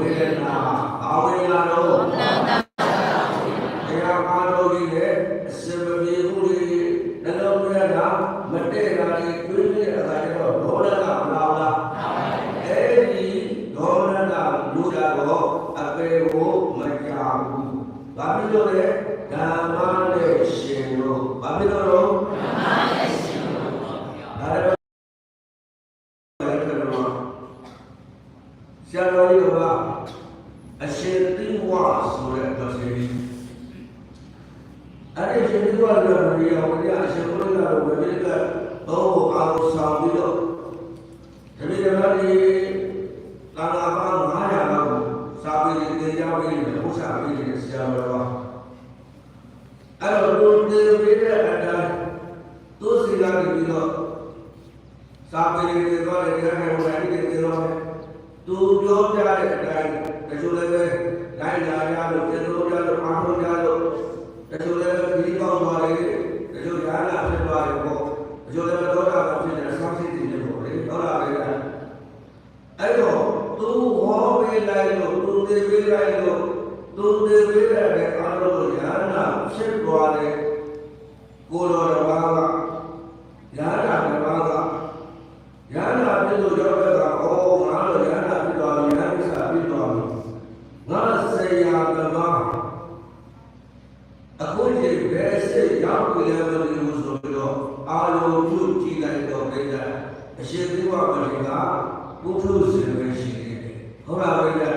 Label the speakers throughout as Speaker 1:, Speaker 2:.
Speaker 1: ဝေဒနာဘာဝေဒနာတော့တရားအားလုံးကြီးနဲ့အစမပြေမှုတွေနှလုံးသွင်းတာမတည့်တာတွေတွေးနေအတားတော့ဒေါရကမလာလားအဲ့ဒီဒေါရကလူတာတော့အပေကိုမကြောက်ဘူးဘာဖြစ်လို့လဲဓမ္မနဲ့ရှင်လို့ဘာဖြစ်လို့တော့ဓမ္မနဲ့ရှင်လို့ဒါလည်းဆရာတော်ကြီးကအရှင်တိဝါဆိုတဲ့တော်စီ အဲ့ဒီရှင်တိဝါကဘုရားဝိရအရှင်ဘုရားတော်ဝိရကဘောအာရုံဆောင်ပြီးတော့ဒီနေ့ကလည်းကာလာပါ900လောက်စာပေသင်ကြားပေးတယ်ဥစ္စာပေးတယ်ဆရာတော်ကအဲ့တော့သူသင်ပေးတဲ့အတိုင်းသူစီလာပြီးတော့စာပေတွေတော့လည်းကြားနေဝင်နေတယ်တော့သူပြောပြတဲ့အတိုင်းတချို့လည်းပဲလိုက်လာရလို့ကျေလို့ကြလို့အားထုတ်ကြလို့ တချို့လည်းပဲဒီကောင်းသွားတယ်တချို့ညာလာဖြစ်သွားတယ်ပေါ့တချို့လည်းတော့တာဖြစ်နေဆောင်းစိတ်တွေပေါ့လေတော့လာပဲအဲ့တော့သူဟောပေးလိုက်လို့သူသိပေးလိုက်လို့သူသိပေးတဲ့အားလုံးညာလာဖြစ်သွားတယ်ကိုတော်တော်ဘာကညာလာတော်ဘာက ရဟန္တာပြည့်လို့ရောက်တဲ့ကဩငါတို့ရဟန္တာပြည့်တော်ပြီရဟန္တာပြည့်တော်ပြီငါဆေယာကမအခုဒီဘယ်စိတ်ရောက်ပြီလဲမသိဘူးဆိုပြီးတော့အာလုံးပြုကြည့်လိုက်တော့ပြိတ္တာ အရှင်သီဝမလေးကဘုထုစင်ပဲရှိနေတယ်ဟုတ်လားပြိတ္တာ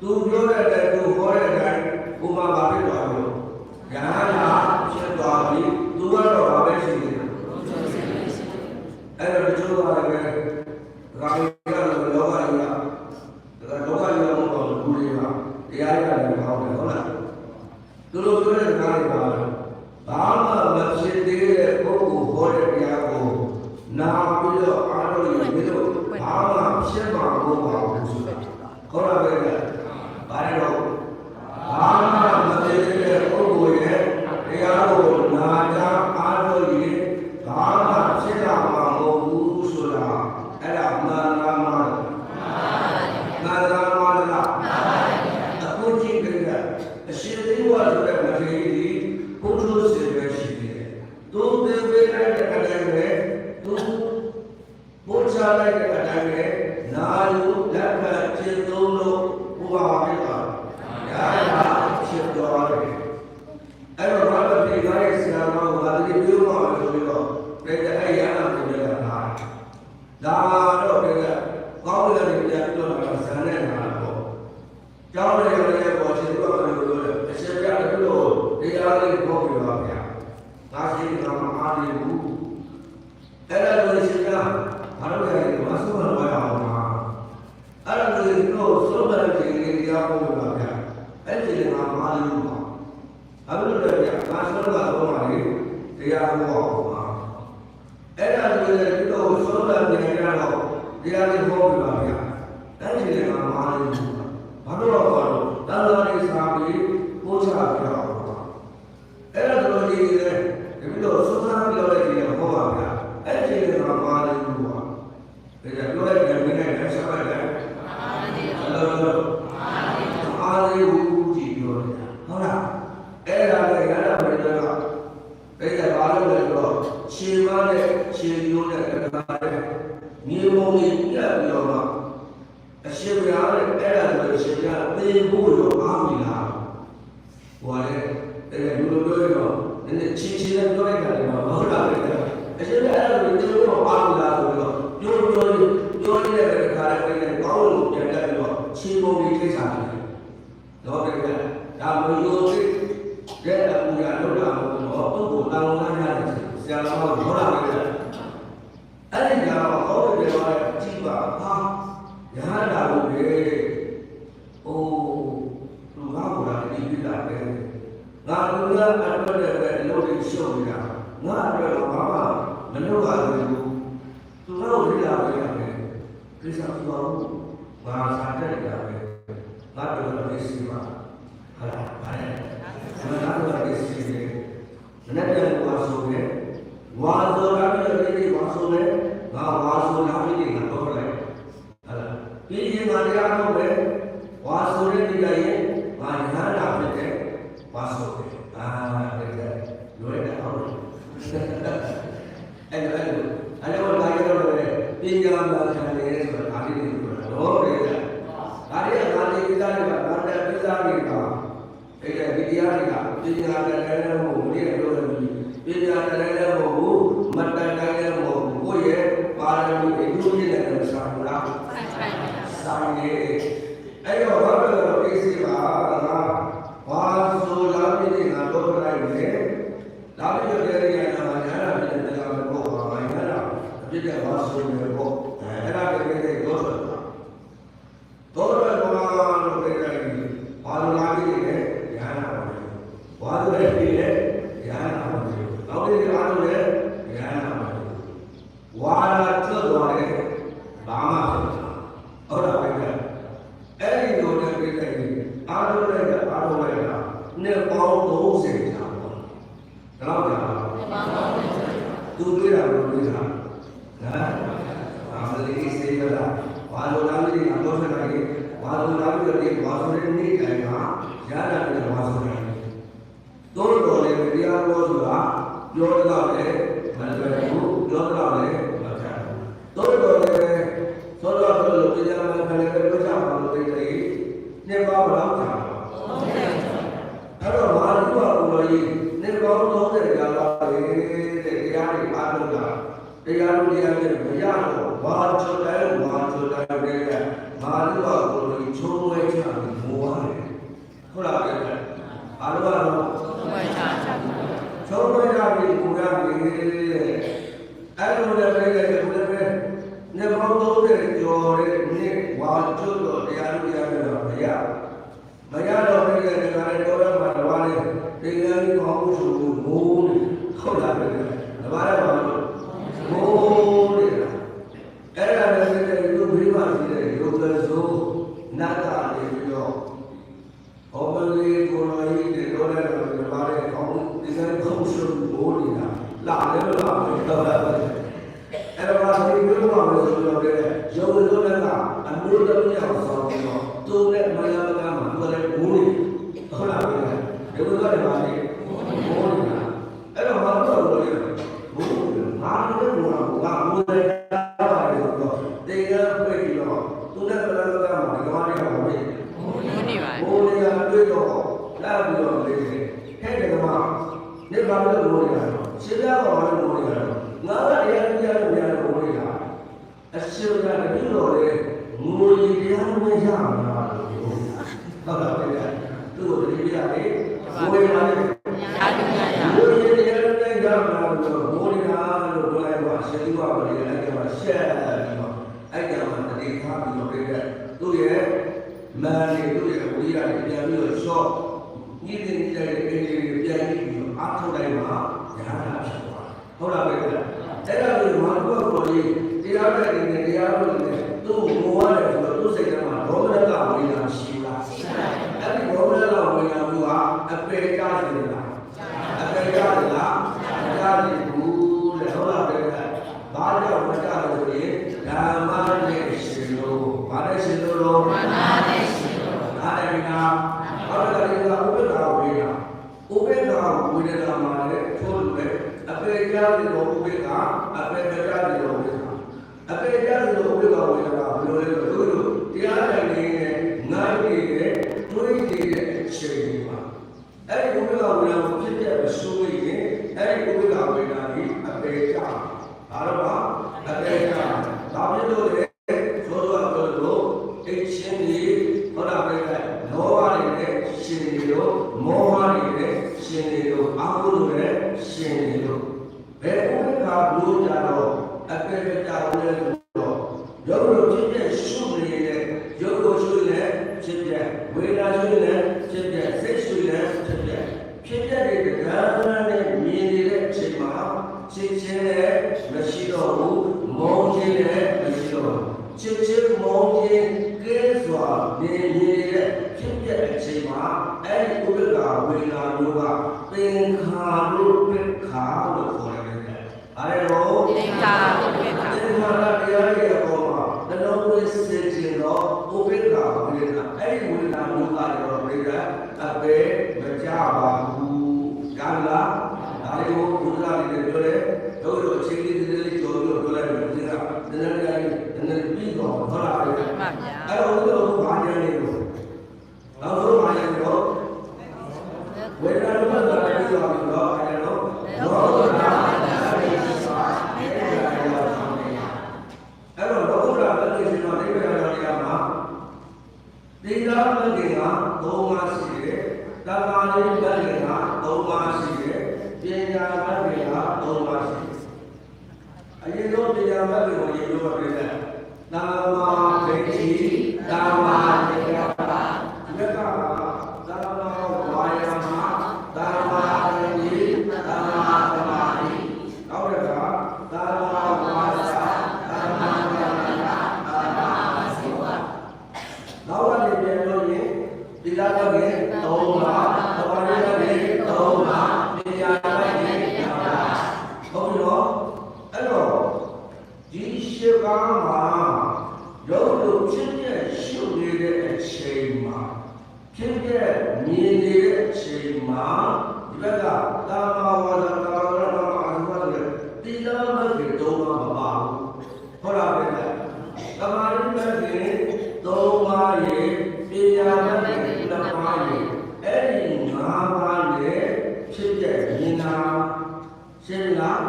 Speaker 1: သူပြောတဲ့အတိုင်းသူဟောတဲ့အတိုင်းဘုမာပါဖြစ်တော်ပြီရဟန္တာဖြစ်တော်ပြီသူကတော့ဘာပဲရှိနေတယ်အဲ့တော့တချို့ကလည်းပဲဒါကလည်းလောကကြီးကဒါလောကကြီးကမဟုတ်ဘူးလူတွေကတရားရတယ်ဟောတယ်ဟုတ်လားသူတို့ပြောတဲ့ကားတွေပါဘာမှမဖြစ်သေးတဲ့ပုဂ္ဂိုလ်ဟောတဲ့တရားကိုနာပြီးတော့အားလို့ရပြီးတော့ဘာမှဖြစ်မှာမဟုတ်ပါဘူးဆိုတာခေါ်ရပဲလေဘာလဲတော့ဘာမှမဖြစ်သေးတဲ့ပုဂ္ဂိုလ်ရဲ့တရားကိုနာကြအားလို့ရဘာမှဖြစ်တာမဟုတ်ဘူးဆိုတာအဲ့ဒါမှန်လားမှန် လားမှန်လားမှန်လားအခုကြည့်ကြတယ်အရှင်သေဝဆိုတဲ့မထေရကြီးဘုထုစေပဲရှိတယ်သူသေပေးလိုက်တဲ့အတိုင်းပဲသူဘုရားလိုက်တဲ့အတိုင်းပဲနာယူလက်ခံကျင့်သုံးလို့ဘုရားပြတာရာရာဖြစ်တော်တယ်အဲ့တော့ဘာလို့ဒီကားရဲ့ဆရာမကဘာတည်းပြောမှာလဲဆိုပြီးတော့ပြတဲ့အဲ့ရဟန်းကိုလည်းလာဒါတော့ပြတဲ့ကောင်းတဲ့တရားပြောတာဇန်နဲ့လာတော့ကျောင်းရဲ့လည်းပေါ်ရှင်တို့ကလည်းပြောတယ်အရှင်ပြတယ်လို့တရားလေးပေါ်ပြပါဗျာဒါရှိက မအားရဘူးအဲ့ဒါလို့ရှင်ကဘာလို့လဲမဆုမလို့ရအောင်ပါအဲ့ဒါလို့တို့ဆုံးတဲ့ခြင်းလေးတရားပေါ်ပြပါဗျာအဲ့ဒီကမအားရဘူးပါအဲ့လိုလည်းဗျာငါဆုံးတာတော့ပါလေတရားဟောပါအဲ့ဒါလို့လည်းတို့ဆုံးတဲ့ခြင်းကြတော့တရားလေးဟောပြပါဗျာအဲ့ဒီကမအားရဘူးဘာလို့တော့ဘာလို့တန်တော်လေးစာပြီးပို့ချပြတော့အဲ့ဒါတို့ကြီးလေဒီလိုဆုံးသားပြောတဲ့ကြီး ဟောပါဗျာအဲ့ဒီကမအားရဘူးပါဒါကြောင့်ပြောတဲ့ဉာဏ်နဲ့ဆက်ဆက်လိုက်တယ်အားရဘူးအားရဘူးကြည့်ပြောတယ်ဟုတ်လားအဲ့ဒါလည်းရတာပဲတော့အဲ့ဒါဘာလို့လဲဆိုတော့ခြေမနဲ့ခြေရိုးနဲ့ကတာတဲ့မြေပုံကြီးပြတ်ပြီးတော့မှအရှင်ဘုရားနဲ့အဲ့ဒါဆိုအရှင်ဘုရားသေဖို့တော့အားမလားဟိုကလည်းအဲ့ဒါလူလိုပြောရတော့နည်းနည်းချင်းချင်းနဲ့ပြောလိုက်တာလည်းမဟုတ်လားလေအရှင်ဘုရားအဲ့ဒါကိုသေဖို့အားမလားဆိုတော့ပြောပြောပြောနေတဲ့ခါလည်းပြန်ကောင်းလို့ပြန်တက်ပြီးတော့ခြေပုံကြီးထိတ်စားတယ်တော့ပြန်ဒါမလို့တဲ့အပူရလောက်တာမဟုတ်တော့ပုဂ္ဂိုလ်တောင်းလာရတယ် ဆရာတော်ကဟောတာပဲအဲ့ဒီကတော့ဟောတယ်ပြောရဲကြည့်ပါဟာရဟန္တာလို့လေအိုးသူကဘာလာဒီပြတာပဲငါလူရအပ်တဲ့ပဲလို့ဒီရှုံးနေတာငါအတွက်တော့ဘာမှမလုပ်ရဘူးသူတော့ဒီလာပဲရတယ်ကိစ္စသူတော့ငါစားတဲ့ကြပဲငါတို့လည်းသိစီပါဟာလားဘာလဲမနာတော့ဒီစီနေမနေ့ကဝါဆိုနေဝါဆိုလာပြီးဒီဝါဆိုနေငါဝါဆိုလာပြီးငါတော့ လိုက်ဟာလားပြီးရင်ငါတရား Bíblia fala sobre တဲ့နေ့တိုင်းကရတာတဲ့ဘာဆိုတာတော်တော်လည်းတရားတော်ဆိုတာပြောရတာလည်း ஆணையிடும் ဝပရိယအဲ့ကမှာရှက်ပြီးတော့အဲ့ကမှာတတိထားပြီးတော့ပြည့်တဲ့သူ့ရဲ့မာနေသူ့ရဲ့ဝိရတွေပြန်ပြီးတော့ရှော့ညစ်တဲ့ညစ်တဲ့အင်္ဂလိပ်တွေပြန်ပြီးတော့အားထုတ်တိုင်းမှာရဟန္တာဖြစ်သွားဟုတ်လားပဲခင်ဗျအဲ့ဒါကိုမာနဘုရားကိုရေးတရားတဲ့နေတရားလို့နေသူ့ကိုဝါတယ်ဆိုတော့သူ့စိတ်ထဲမှာရောဂရကဝိရရှိလားရှိပါဘူးအဲ့ဒီရောဂရကဝိရကအပေကားတယ်လားအပေကားလားအပေကားတယ် ဘာကြောင့်မကြလို့ဆိုရင်ဓမ္မနဲ့ရှင်လို့ဘာနဲ့ရှင်လို့လို့ဓမ္မနဲ့ရှင်လို့နားလည်ပြီလားဘာလို့လဲဆိုတော့ဥပ္ပဒါဝေဒဥပ္ပဒါဝေဒနာမှာလည်းထို့လိုပဲအပေကြားတဲ့ဥပ္ပဒါအပေကြားတဲ့ဥပ္ပဒါအပေကြားတဲ့ဥပ္ပဒါဝေဒနာဘယ်လိုလဲဆိုတော့တရားတိုင်နေတဲ့နိုင်နေတဲ့တွေးနေတဲ့အချိန်မှာအဲ့ဒီဥပ္ပဒါဝေဒနာကိုဖြစ်ပြမဆိုးရင်အဲ့ဒီဥပ္ပဒါဝေဒနာကြီးအပေကြား ဘာလို့ပါအပေကဒါဖြစ်လို့လေဆိုတော့ပြောလို့အချင်းကြီးဟောတာပဲလောဘတွေနဲ့ရှင်တွေလို့မောဟတွေနဲ့ရှင်တွေလို့အာဟုလို့နဲ့ရှင်တွေလို့ဘယ်ဥပ္ပခါဘူးကြတော့အပေကတာလို့ မကြပါဘူးရလားဒါလေးကိုဘုရားလေးပြောတယ်တို့တို့အချိန်လေးလေးလေးကြော်ပြီးပြောလိုက်တယ်ဒီကနည်းနည်းလေးနည်းနည်းပြီးတော့ဟုတ်လားပြိတ္တ
Speaker 2: မှန်ပါဗျာ
Speaker 1: အဲ့တော့ဘုရားဘာကြနေလို့နောက်ဆုံးဘာကြနေလို့ဝေဒနာမျိုးကလည်းပြီးသွားပြီတော့အဲ့တော့လောကဓာတ်အဲ့တော့လောကုတ္တရာလက်ရှိတော့ဒီဘက်ကတော်ရမှာဒီလာမဂ္ဂင်ကသုံးပါးရှိတယ်။တမာရိမဂ္ဂင်ကသုံးပါးရှိတယ်။ပညာမဂ္ဂင်ကသုံးပါးရှိတယ်။အရင်ဆုံးပညာမဂ္ဂင်ကိုရေးလို့ပြ တယ်။နာမဂိတိတာမာတေယပါမြတ်ကသာမဝါယမသာမာတိသာမာသမာဓိနောက်တစ်ခါသာမာဝါစာသာမာဉာဏ်သာမာစေဝနောက်ကနေပြန်လို့ရင်ဒီလာကပဲသုံးပါသမာဓိကပဲသုံးပါပညာကပဲသုံးပါဟုတ်ရောအဲ့တော့ဒီရှေကားမှာရုပ်လို့ဖြစ်ပြရှုပ်နေတဲ့အချိန်မှာဖြစ်ပြမြင်နေတဲ့အ ချိန်မှာ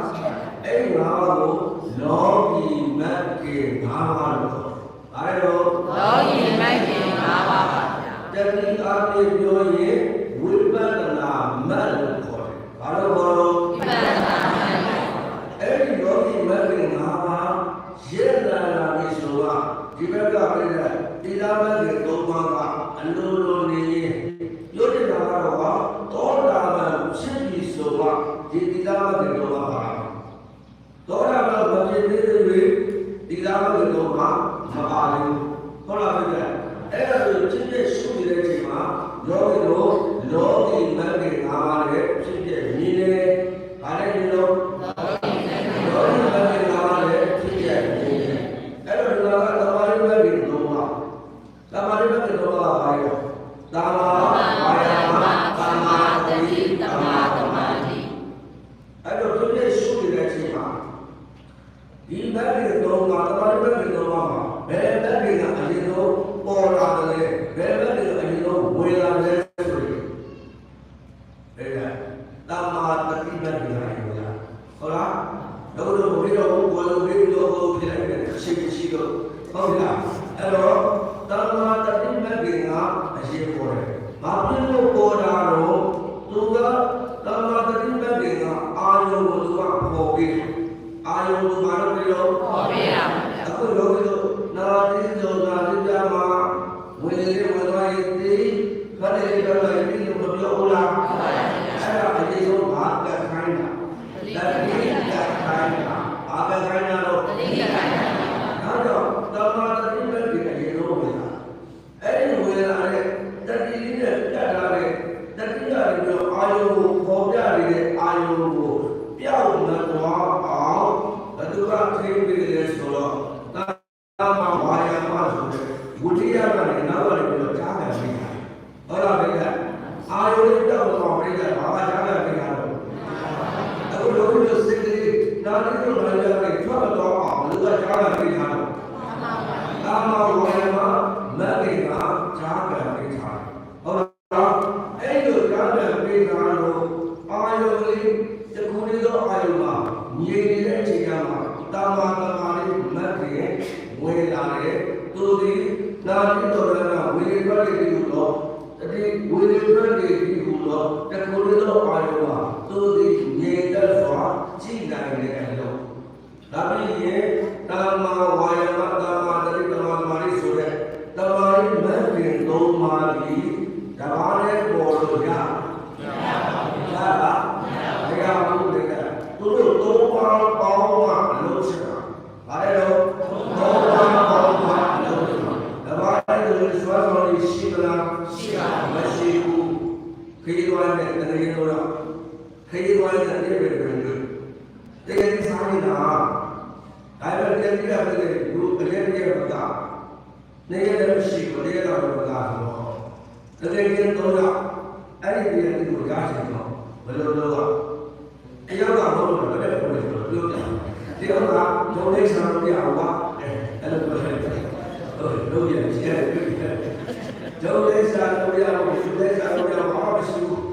Speaker 1: ဒီ ပြီးဆိုတာဒီဘက်ကပြည့်တဲ့ဒီလာမတ်ကသုံးပါးကအလိုလိုနေရင်ပြောတဲ့နာကတော့သောတာပန်ဖြစ်ပြီးဆိုတာဒီဒီလာမတ်ကသုံးပါးပါသောတာပန်မဖြစ်သေးသေးဒီလာမတ်ကသုံးပါးမပါဘူးဟုတ်လားဗျာအဲ့ဒါဆိုဖြစ်ဖြစ်ရှုနေတဲ့ချိန်မှာယောဂီတို့လောကီမ မာသမာဓိအဲ့တော့ဒီနေ့ရှုနေတဲ့ချိန်မှာဒီဘက်ကတော့ပါသမာဓိဘက်ကတော့ပါဘယ်ဘက်ကအရင်တော့ပေါ်လာတယ်ဘယ်ဘက်ကအရင်တော့ဝေလာတယ်ဆိုရင်အဲ့ဒါသာမာတတိဘက်ကလာရလားဟုတ်လားတော့တော့ဘယ်တော့ဘောလုံးလေးတော့ဘုရားရဲ့အရှိရှိတော့ဟုတ်လား ပေါ်ပြီးအာယုံကိုဘာလို့လဲတော့
Speaker 2: ပေါ်ပြရပါဗျာ
Speaker 1: အခုလောကီတော့နာတိဇောနာတိပြမှာဝေလေဝေသွားရေးတိခတ်တယ်ပြောလိုက်ပြီးတော့ပြောဦးလားအဲ့ဒါအရေးဆုံးဘာကခိုင်းတာလက်တိကခိုင်းတာဘာကခိုင်းတာတော့
Speaker 2: တတိယခိုင်ပါ
Speaker 1: နောက်တော့တမ္မာတတိမဲ့ဒီအရင်တော့ဝင်လာအဲ့ဒီဝင်လာတဲ့တတိလေးနဲ့ပြတ်ထားတဲ့တတိယတွေပြောအာယုံကိုပေါ်ပြနေတဲ့အာယုံကိုပြောင်းမသွားအောင်ဘယ်သူကထိန်းပေးလဲဆိုတော့တမ္မာဝါယာမဆိုတဲ့ဝိရိယကလည်းနောက်ကနေပြီးတော့ကြားတယ်ပြီးတာဟုတ်လားဗျာအာယုံလေးပြောင်းသွားပြီးတော့ဘာမှကြားတယ်ပြီးတာတော့ အခုလုံးလို့စိတ်က လေးနာရီတို့လာကြတယ်ထွက်တော့အောင်လူကကြားတာ မာတိဓမ္မနဲ့ပေါ်လို့ရမရပါဘူးရပါမရဘူးလေသူတို့သုံးပါးပေါင်းမှလို့ချင်တာဘာလဲတော့သုံးပါးပေါင်းမှလို့ချင်တာဓမ္မနဲ့လို့စွမ်းဆောင်ရရှိမလားရှိပါမရှိဘူးခေတ္တဝါနဲ့တရေတော့ခေတ္တဝါနဲ့တရေပဲပဲလို့တကယ်စားနေတာဒါပဲတကယ်ပြရတဲ့ဘုရားတကယ်ပြရတာနေရ တကယ်ကြီးတော့ကအဲ့ဒီနေရာကိုရချင်တော့ဘယ်လိုလုပ်อ่ะအယောက်ကဘုလို့တော့တက်ဖို့လေဆိုတော့ပြောပြတယ်ဒီဥက္ကဒေါ်လေးဆရာတို့ပြအောင်ပါအဲ့လိုပြောတယ်ဟုတ်လို့ရချင်တယ်ဒေါ်လေးဆရာတို့ပြအောင်ဒေါ်လေးဆရာတို့ပြအောင်
Speaker 2: မရှိ
Speaker 1: ဘူး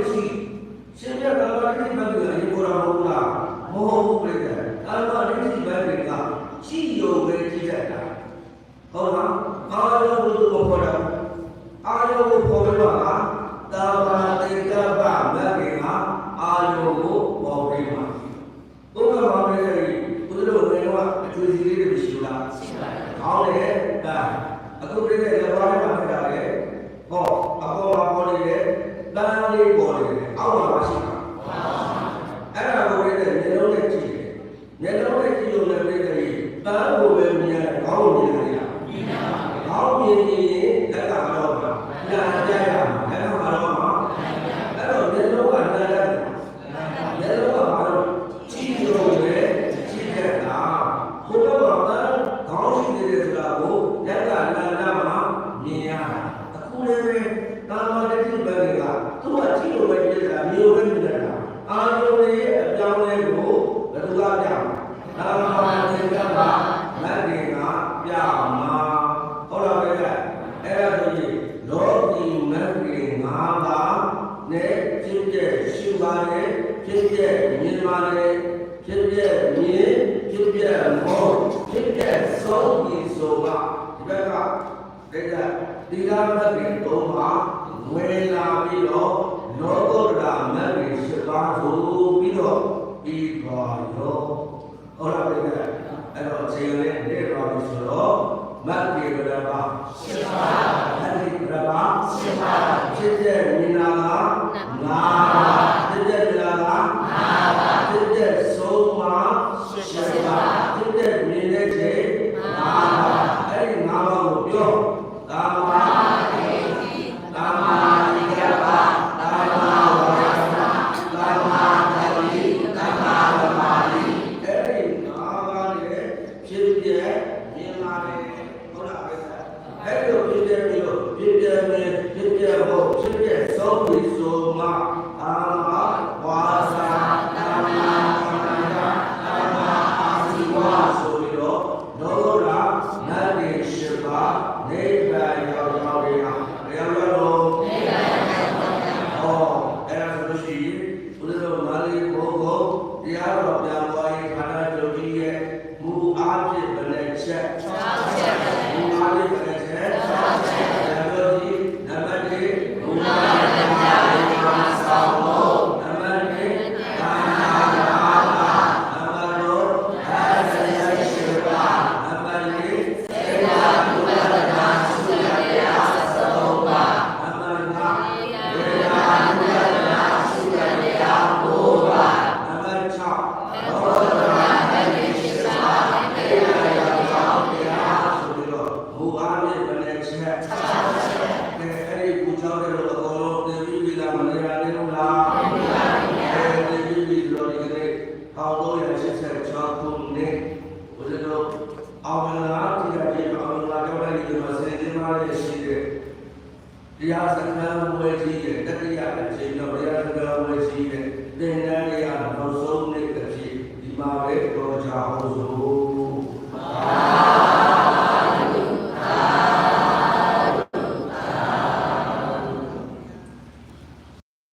Speaker 1: వచ్చి శరీర కలవాలని బదులు అది కూడా అవుతా మోహము పెడతా కలవాలని బయట చీయో వెళ్ళిట అవునా ఆలో పోవడం ఆలో పోవడం దావా దగ్గర బాగా ఆలో పోవడం ఒక బాగుంది కుదురు ఒక చూసి విషయంలో అవునే အခုပြည့်တဲ့လောကမှာဖြစ်တာလေဟောအပေါ် တန်းလေးပေါ်နေတယ်အောက်မှာမရှိပါဘူးအဲ့ဒါကိုလည်းမျက်လုံးနဲ့ကြည့်တယ်မျက်လုံးနဲ့ကြည့်လို့လည်းပြည့်တယ်တန်းကိုပဲမြင်တယ်ခေါင်းမြင်တယ်လားမြင်ပါဘူးခေါင်းမြင်ရင် နဲ့ဖြစ်တဲ့ရှုပါနဲ့ဖြစ်တဲ့မြင်ပါနဲ့ဖြစ်တဲ့မြင်ဖြစ်တဲ့မောဖြစ်တဲ့ဆုံးဒီဆိုကဒီဘက်ကဒိဋ္ဌိတိရမတ်တွေသုံးပါဝေလာပြီးတော့လောကုတ္တ
Speaker 2: ရာ
Speaker 1: မတ်တွေရှင်းပါဆိုပြီးတော့ပြီးသွားရောဟောလားဒိဋ္ဌိအဲ့တော့ဇေယျနဲ့နေတော်ပြီဆိုတော့မတ်တွေဘယ်
Speaker 2: ပါ
Speaker 1: ရှ
Speaker 2: င်း
Speaker 1: ပါ
Speaker 2: မတ်တွေ
Speaker 1: ဘယ်ပါရှင်းပါဖြစ်တဲ့မြင်လာ না စကားပွဲကြီးရဲ့တတိယအကြိမ်တော့ဘုရားစကားပွဲကြီးရဲ့